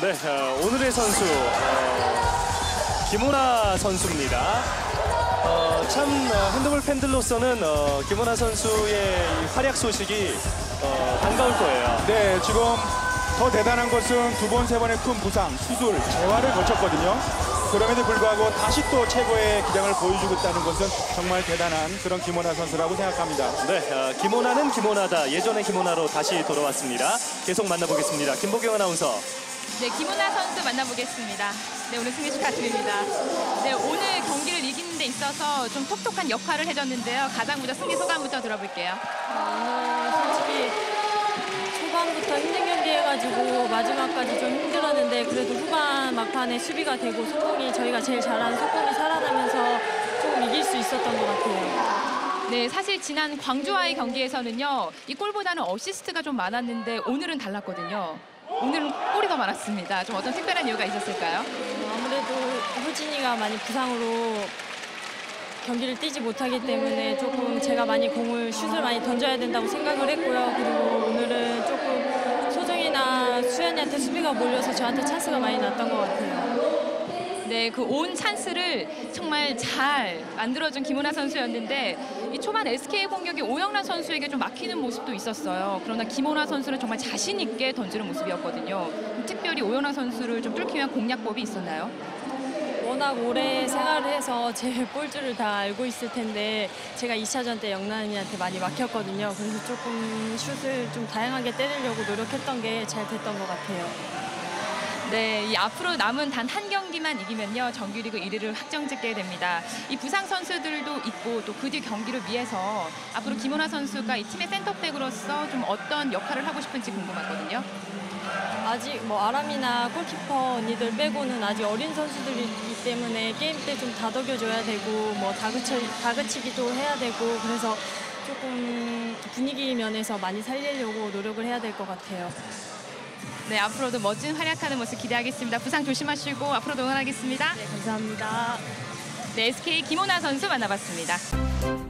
네, 어, 오늘의 선수 어, 김호나 선수입니다. 어, 참 어, 핸드볼 팬들로서는 어, 김호나 선수의 이 활약 소식이 어, 반가울 거예요. 네, 지금 더 대단한 것은 두 번, 세 번의 큰 부상, 수술, 재활을 거쳤거든요. 그럼에도 불구하고 다시 또 최고의 기량을 보여주고 있다는 것은 정말 대단한 그런 김원하 선수라고 생각합니다. 네, 어, 김호나는 김호나다. 예전의 김호나로 다시 돌아왔습니다. 계속 만나보겠습니다. 김보경 아나운서. 네, 김은아 선수 만나보겠습니다. 네, 오늘 승리 축하드립니다. 네, 오늘 경기를 이기는 데 있어서 좀 톡톡한 역할을 해줬는데요. 가장 먼저 승리 소감부터 들어볼게요. 오늘 솔직히 초반부터 힘든 경기 해가지고 마지막까지 좀 힘들었는데 그래도 후반 막판에 수비가 되고 속공이 저희가 제일 잘하는 속공이 살아나면서 조금 이길 수 있었던 것 같아요. 네, 사실 지난 광주와의 경기에서는요. 이 골보다는 어시스트가 좀 많았는데 오늘은 달랐거든요. 오늘은 골이 더 많았습니다. 좀 어떤 특별한 이유가 있었을까요? 아무래도 효진이가 많이 부상으로 경기를 뛰지 못하기 때문에 조금 제가 많이 공을 슛을 많이 던져야 된다고 생각을 했고요. 그리고 오늘은 조금 소정이나 수현이한테 수비가 몰려서 저한테 찬스가 많이 났던 것 같아요. 네, 그 온 찬스를 정말 잘 만들어준 김은아 선수였는데 이 초반 SK 공격이 오영란 선수에게 좀 막히는 모습도 있었어요. 그러나 김은아 선수는 정말 자신 있게 던지는 모습이었거든요. 특별히 오영란 선수를 좀 뚫기 위한 공략법이 있었나요? 워낙 오래 생활을 해서 제 볼줄을 다 알고 있을 텐데 제가 2차전 때 영란이한테 많이 막혔거든요. 그래서 조금 슛을 좀 다양하게 때리려고 노력했던 게 잘 됐던 것 같아요. 네, 이 앞으로 남은 단 한 경기만 이기면요 정규리그 1위를 확정짓게 됩니다. 이 부상 선수들도 있고 또 그 뒤 경기를 위해서 앞으로 김원아 선수가 이 팀의 센터백으로서 좀 어떤 역할을 하고 싶은지 궁금하거든요. 아직 뭐 아람이나 골키퍼 언니들 빼고는 아직 어린 선수들이기 때문에 게임 때 좀 다독여줘야 되고 뭐 다그치, 다그치기도 해야 되고 그래서 조금 분위기 면에서 많이 살리려고 노력을 해야 될 것 같아요. 네, 앞으로도 멋진 활약하는 모습 기대하겠습니다. 부상 조심하시고 앞으로도 응원하겠습니다. 감사합니다. 네, SK 김원아 선수 만나봤습니다.